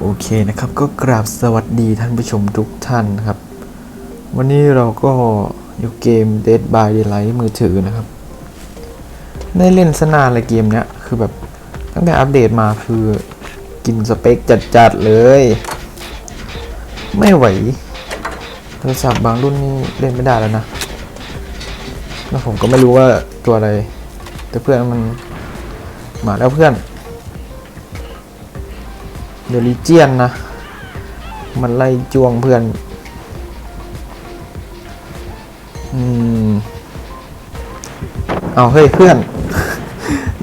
โอเคนะครับก็กราบสวัสดีท่านผู้ชมทุกท่านครับ วันนี้เราก็อยู่เกม Dead by Daylight มือถือนะครับ ได้เล่นสนานเลยเกมเนี้ยคือแบบตั้งแต่อัปเดตมาคือกินสเปคจัดๆเลย ไม่ไหวโทรศัพท์บางรุ่นนี่เล่นไม่ได้แล้วนะแล้วผมก็ไม่รู้ว่าตัวอะไร แต่เพื่อนมันมาแล้วเพื่อน เดลิเจียนนะ มันไล่จวงเพื่อน อืม เอาเฮ้ยเพื่อน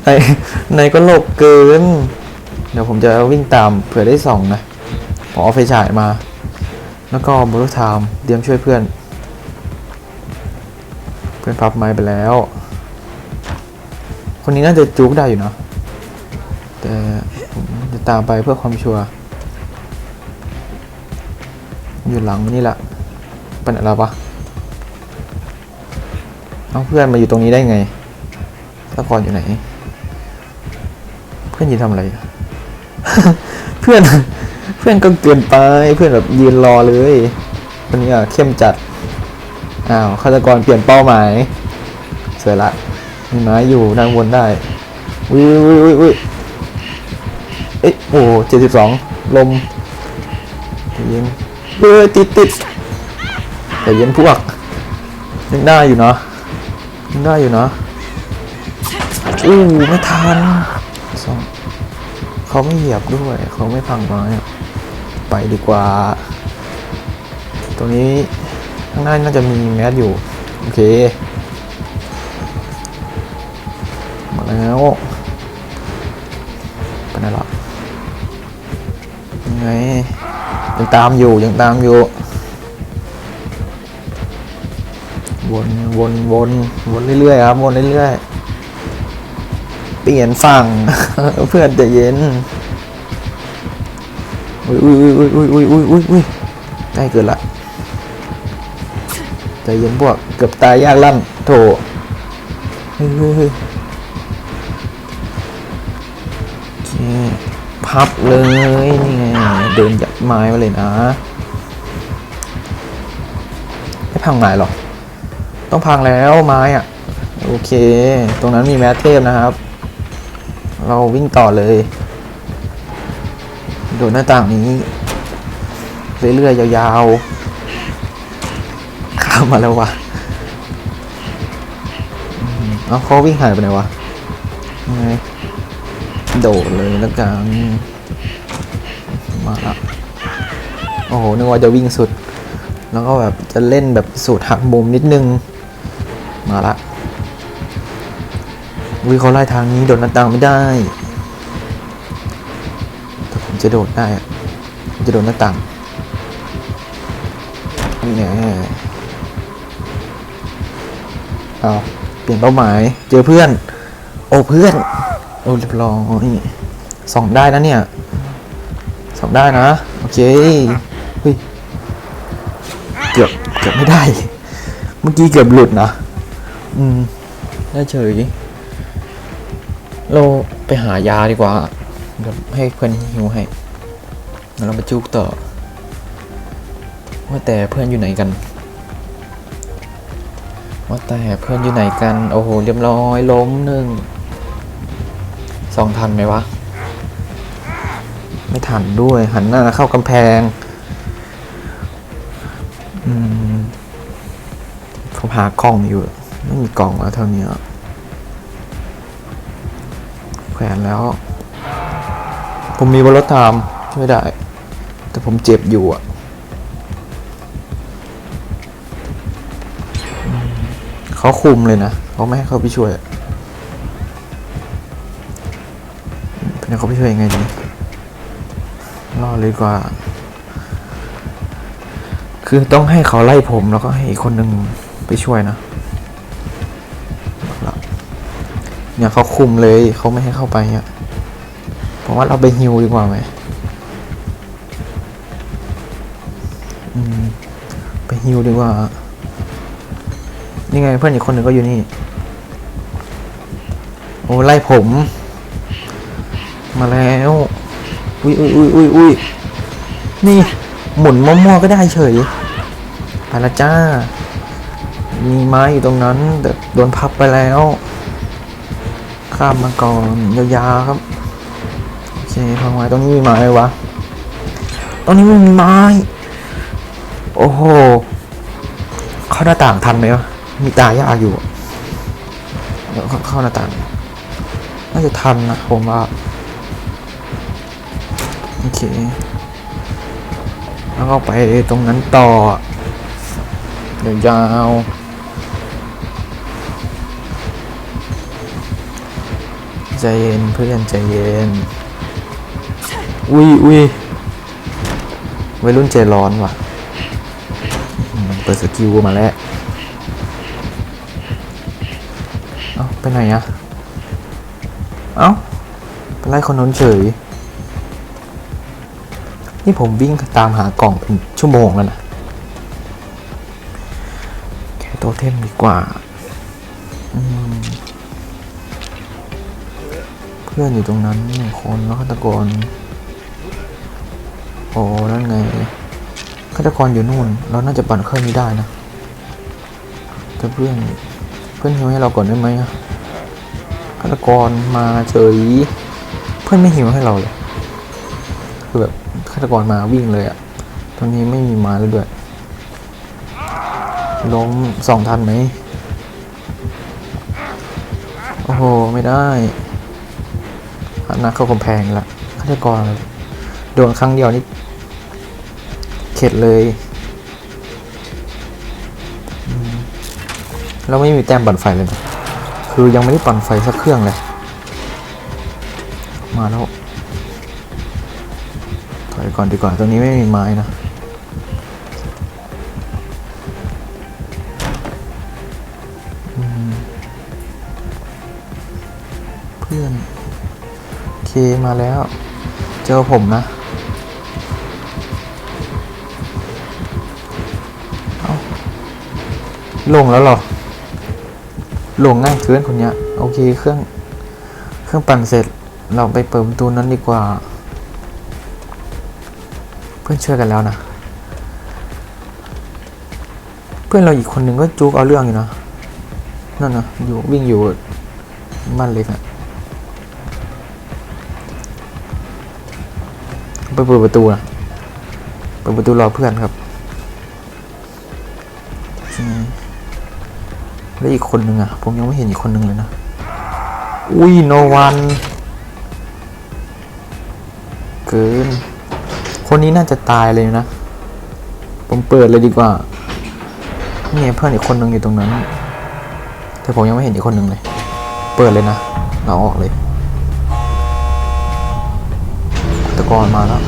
ในในก็โลกเกิน เดี๋ยวผมจะวิ่งตามเผื่อได้ส่องนะผมเอาไฟฉายมา แล้วก็บรูไทม์เตรียมช่วยเพื่อน เพื่อนพับไม้ไปแล้ว คนนี้น่าจะจุกได้อยู่นะแต่ ตามไปเพื่อความชัวร์อยู่หลังนี่แหละเป็นอะไรวะเอาเพื่อนมาอยู่ตรงนี้ได้ไงตะกอนอยู่ไหน เพื่อนยืนทำอะไร เพื่อนเพื่อนก็เกินไปเพื่อนแบบยืนรอเลยคนนี้อะเข้มจัดอ้าวฆาตกรเปลี่ยนเป้าหมายเสวยละมีไม้อยู่ด้านบนได้อุ้ยอุ้ยอุ้ยอุ้ย เอ๊ะโอ้เจ็ดสิบสองลมเย็นเอ้ยติดติดแต่เย็นพวกยังได้อยู่เนาะยังได้อยู่เนาะอู้ไม่ทันสองเขาไม่เหยียบด้วย เขาไม่พังไม้ไปดีกว่า ตรงนี้ข้างหน้าน่าจะมีแมสอยู่ โอเคหมดแล้วไปไหนละยัง ไงยังตามอยู่ยังตามอยู่ วนวนวนวนเรื่อยๆครับวนเรื่อยๆเปลี่ยนฝั่งเพื่อนจะเย็นอุ้ยอุ้ยอุ้ยอุ้ยอุ้ยอุ้ยอุ้ยอุ้ยใกล้เกินละใจเย็นพวกเกือบตายยากลั่นโถเฮ้ย พับเลยนี่ไงเดินยัดไม้มาเลยนะ ไม่พังไม้หรอกต้องพังแล้วไม้อะโอเค ตรงนั้นมีแมทเทพนะครับ เราวิ่งต่อเลย โดดหน้าต่างนี้ เรื่อยๆยาวๆ ข้ามมาแล้ววะเอาเขาวิ่งหายไปไหนวะไง โดดเลยแล้วกันมาละโอ้โหนึกว่าจะวิ่งสุด แล้วก็แบบจะเล่นแบบสูตรหักมุมนิดนึง มาละวิเขาไล่ทางนี้โดดหน้าต่างไม่ได้แต่ผมจะโดดได้ผมจะโดดหน้าต่างเนี่ยเอาเปลี่ยนเป้าหมาย เจอเพื่อน โอ้เพื่อน โอ้เรียบร้อยสองได้นะเนี่ยสองได้นะ โอเคเฮ้ยเกือบเกือบไม่ได้ เมื่อกี้เกือบหลุดนะ อืม ได้เฉย เราไปหายาดีกว่าเดี๋ยวให้เพื่อนหิวให้แล้วเราไปจุกต่อ ว่าแต่เพื่อนอยู่ไหนกัน ว่าแต่เพื่อนอยู่ไหนกัน โอ้โห เรียบร้อยล้มหนึ่ง สองทันไหมวะ ไม่ทันด้วย หันหน้าเข้ากำแพงอืมเขาหากล่องอยู่ ไม่มีกล่องแล้วเท่านี้แขวนแล้ว ผมมีบนรถทามช่ได้ แต่ผมเจ็บอยู่อะเขาคุมเลยนะเขาไม่ให้เขาไปช่วยอะ เป็นเขาไปช่วยยังไงดีรอเลยกว่า คือต้องให้เขาไล่ผมแล้วก็ให้อีกคนหนึ่งไปช่วยนะเอาละเนี่ยเขาคุมเลยเขาไม่ให้เข้าไปอะผมว่าเราไปฮิวดีกว่าไหมอืมไปฮิวดีกว่า นี่ไงเพื่อนอีกคนหนึ่งก็อยู่นี่ โอ้ไล่ผม มาแล้วอุ้ยอุ้ยอุ้ยอุ้ยอุ้ยนี่ หมุนมั่วๆก็ได้เฉยไปละจ้า มีไม้อยู่ตรงนั้นแต่โดนพับไปแล้ว ข้ามมาก่อนยาวๆครับโอเคทางไมตรงนี้มีไม้วะตรงนี้ไม่มีไม้ โอ้โหเข้าหน้าต่างทันไหมวะมีตายากอยู่เดี๋ยวเข้าเข้าหน้าต่างน่าจะทันนะผมว่า โอเค แล้วก็ไปตรงนั้นต่อ เดี๋ยวยาวใจเย็นเพื่อนใจเย็น อุ้ยอุ้ยวัยรุ่นใจร้อนว่ะ เปิดสกิลมาแล้วเอ้าไปไหนอะเอ้าไปไล่คนนั้นเฉย นี่ผมวิ่งตามหากล่องเป็นชั่วโมงแล้วนะแค่โตเทมดีกว่า เพื่อนอยู่ตรงนั้นหนึ่งคนแล้วฆาตกร โอ้นั่นไงฆาตกรอยู่นู่น เราน่าจะปั่นเครื่องนี้ได้นะแต่เพื่อนเพื่อนหิวให้เราก่อนได้ไหมฆาตกรมาเฉยเพื่อนไม่หิวให้เราเลยคือแบบ ฆาตกรมาวิ่งเลยอะตอนนี้ไม่มีมาแล้วด้วย ล้มสองทันไหม โอ้โห ไม่ได้หันหน้าเข้ากำแพงละฆาตกรโดนครั้งเดียวนี่ เข็ดเลย เราไม่มีแต้มปั่นไฟเลยนะคือยังไม่ได้ปั่นไฟสักเครื่องเลย มาแล้ว ถอยก่อนดีกว่าตรงนี้ไม่มีไม้นะเพื่อนเคมาแล้ว เจอผมนะ เอาลงแล้วหรอ ลงง่ายเกินคนเนี้ย โอเคเครื่อง เครื่องปั่นเสร็จเราไปเปิดประตูนั้นดีกว่า พื่อนช่วยกันแล้วนะ เพื่อนเราอีกคนหนึ่งก็จุกเอาเรื่องอยู่นะนั่นนะอยู่วิ่งอยู่บ้านเล็กอะไปเปิดประตูนะเปิดประตูรอเพื่อนครับแล้วอีกคนหนึ่งอะผมยังไม่เห็นอีกคนหนึ่งเลยนะ อุ้ยโนวัน เกิน นนี้น่าจะตายเลยนะ ผมเปิดเลยดีกว่า นี่เพื่อนอีกคนหนึ่งอยู่ตรงนั้น แต่ผมยังไม่เห็นอีกคนหนึ่งเลย เปิดเลยนะ เราออกเลย ตะกอนมาแล้ว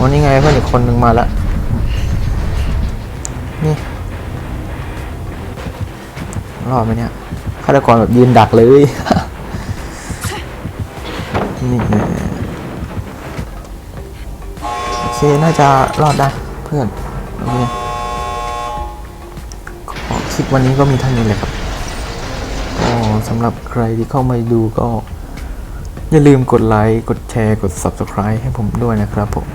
วันนี้ไงเพื่อนอีกคนหนึ่งมาแล้ว นี่รอดไหมเนี่ยฆาตกรแบบยืนดักเลย น่าจะรอดได้เพื่อน โอเคขอคลิปวันนี้ก็มีเท่านี้เลยครับก็สำหรับใครที่เข้ามาดูก็ อย่าลืมกดไลค์ กดแชร์ กด Subscribe ให้ผมด้วยนะครับผม